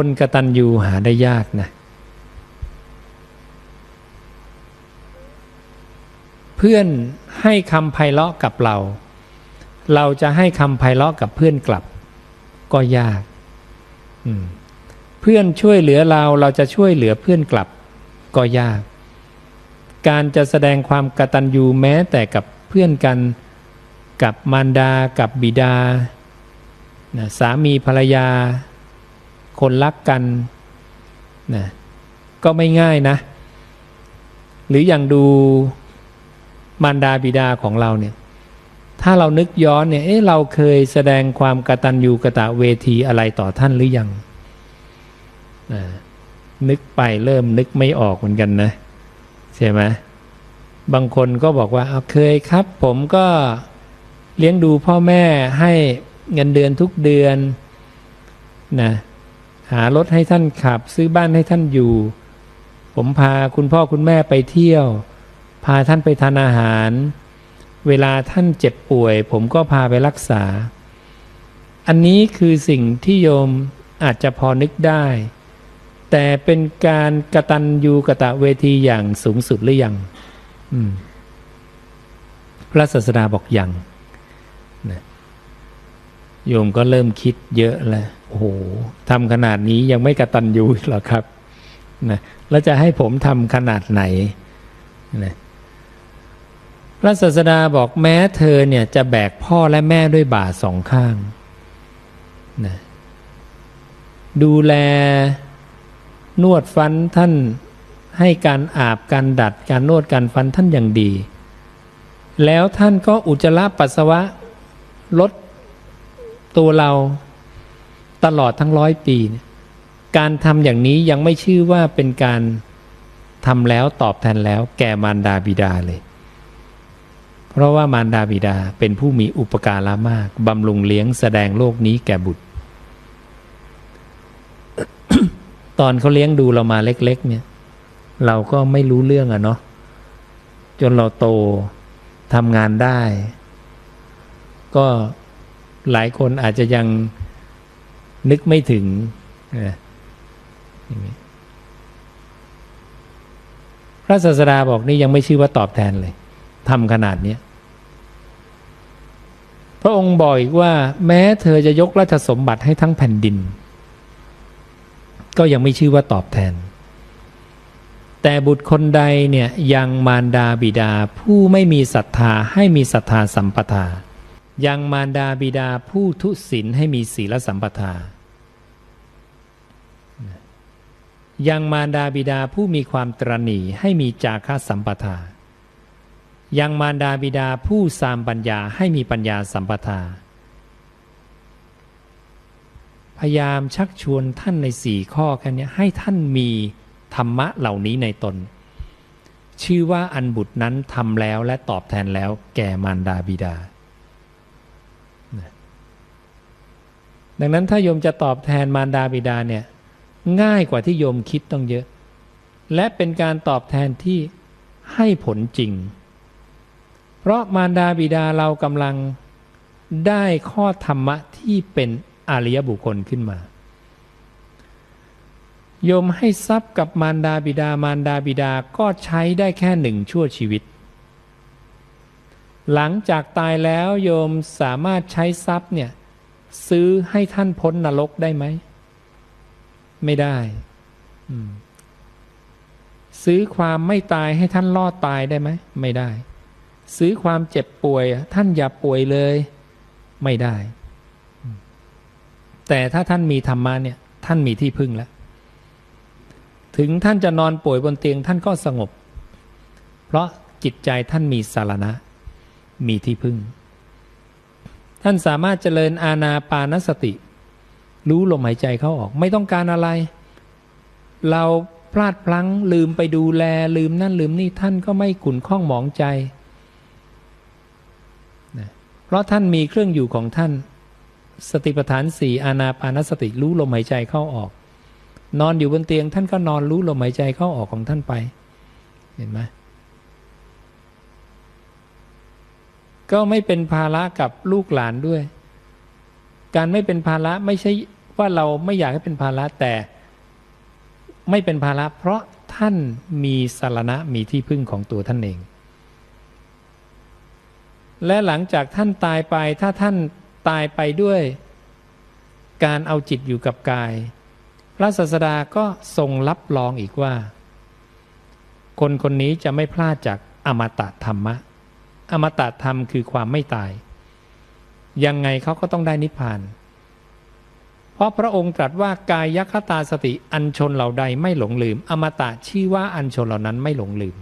คนกระตัญญูหาได้ยากนะ เพื่อนให้คำไพเราะกับเรา เราจะให้คำไพเราะกับเพื่อนกลับ ก็ยาก เพื่อนช่วยเหลือเราเราจะช่วยเหลือเพื่อนกลับ ก็ยาก การจะแสดงความกตัญญูแม้แต่กับเพื่อนกันกับมารดากับบิดานะสามีภรรยา คนรักกันนะก็ไม่ง่ายนะ หรืออย่างดูมารดาบิดาของเราเนี่ย ถ้าเรานึกย้อนเนี่ยเอ๊ะเราเคยแสดงความกตัญญูกะตะเวทีอะไรต่อท่านหรือยังนะนึกไปเริ่มนึกไม่ออกเหมือนกันนะ ใช่ไหมบางคนก็บอกว่าเอาเคยครับ ผมก็เลี้ยงดูพ่อแม่ให้เงินเดือนทุกเดือนนะ หารถให้ท่านขับ ซื้อบ้านให้ท่านอยู่ ผมพาคุณพ่อคุณแม่ไปเที่ยว พาท่านไปทานอาหาร เวลาท่านเจ็บป่วย ผมก็พาไปรักษา อันนี้คือสิ่งที่โยมอาจจะพอนึกได้ แต่เป็นการกระตันยูกะตะเวทีอย่างสูงสุดหรือยังพระศาสดาบอกยังนะ โยมก็เริ่มคิดเยอะแล้วโอ้โหทำขนาดนี้ยังไม่กระตันยูหรอครับนะแล้วจะให้ผมทำขนาดไหนนะพระศาสดาบอกแม้เธอเนี่ยจะแบกพ่อและแม่ด้วยบาสองข้างนะดูแลนวดฟันท่านให้การอาบการดัดการนวดการฟันท่านอย่างดี แล้วท่านก็อุจจาระปัสสาวะลด ตัวเราตลอดทั้งร้อยปี การทำอย่างนี้ยังไม่ชื่อว่าเป็นการทำแล้วตอบแทนแล้วแก่มารดาบิดาเลย เพราะว่ามารดาบิดาเป็นผู้มีอุปการะมากบำรุงเลี้ยงแสดงโลกนี้แก่บุตร ตอนเขาเลี้ยงดูเรามาเล็ก ๆ เนี่ย เราก็ไม่รู้เรื่องอะเนาะจนเราโตทำงานได้ ก็ หลายคนอาจจะยังนึกไม่ถึงพระศาสดาบอกนี่ยังไม่ชื่อว่าตอบแทนเลยทำขนาดนี้พระองค์บอกอีกว่า แม้เธอจะยกราชสมบัติให้ทั้งแผ่นดิน ก็ยังไม่ชื่อว่าตอบแทน แต่บุตรคนใดเนี่ยยังมารดาบิดาผู้ไม่มีศรัทธาให้มีศรัทธาสัมปทา ยังมารดาบิดาผู้ทุศีลให้มีศีลสัมปทา ยังมารดาบิดาผู้มีความตรณีให้มีจาคะสัมปทา ยังมารดาบิดาผู้สามปัญญาให้มีปัญญาสัมปทา พยายามชักชวนท่านในสี่ข้อแค่นี้ให้ท่านมีธรรมะเหล่านี้ในตน ชื่อว่าอันบุตรนั้นทำแล้วและตอบแทนแล้วแก่มารดาบิดา ดังนั้นถ้าโยมจะตอบแทนมารดาบิดาเนี่ยง่ายกว่าที่โยมคิดต้องเยอะ และเป็นการตอบแทนที่ให้ผลจริง เพราะมารดาบิดาเรากำลังได้ข้อธรรมะที่เป็นอริยบุคคลขึ้นมา โยมให้ทรัพย์กับมารดาบิดามารดาบิดาก็ใช้ได้แค่หนึ่งชั่วชีวิต หลังจากตายแล้วโยมสามารถใช้ทรัพย์เนี่ย ซื้อให้ท่านพ้นนรกได้ไหม ไม่ได้ ซื้อความไม่ตายให้ท่านรอดตายได้ไหม ไม่ได้ ซื้อความเจ็บป่วย ท่านอย่าป่วยเลย ไม่ได้ แต่ถ้าท่านมีธรรมะเนี่ย ท่านมีที่พึ่งแล้ว ถึงท่านจะนอนป่วยบนเตียงท่านก็สงบ เพราะจิตใจท่านมีสารณะ มีที่พึ่ง ท่านสามารถเจริญอาณาปานสติ รู้ลมหายใจเข้าออก ไม่ต้องการอะไร เราพลาดพลั้งลืมไปดูแลลืมนั่นลืมนี่ท่านก็ไม่ขุนข้องหมองใจนะเพราะท่านมีเครื่องอยู่ของท่าน สติปัฏฐานสี่อาณาปานสติรู้ลมหายใจเข้าออก นอนอยู่บนเตียงท่านก็นอนรู้ลมหายใจเข้าออกของท่านไป เห็นไหม ก็ไม่เป็นภาระกับลูกหลานด้วย การไม่เป็นภาระไม่ใช่ว่าเราไม่อยากให้เป็นภาระแต่ ไม่เป็นภาระเพราะท่านมีสารณะมีที่พึ่งของตัวท่านเอง และหลังจากท่านตายไปถ้าท่านตายไปด้วย การเอาจิตอยู่กับกาย พระศาสดาก็ทรงรับรองอีกว่า คนคนนี้จะไม่พลาดจากอมตะธรรมะ อมตะธรรมคือความไม่ตาย ยังไงเขาก็ต้องได้นิพพาน เพราะพระองค์ตรัสว่ากายยัคตาสติอันชนเหล่าใดไม่หลงลืม อมตะชื่อว่าอันชนเหล่านั้นไม่หลงลืม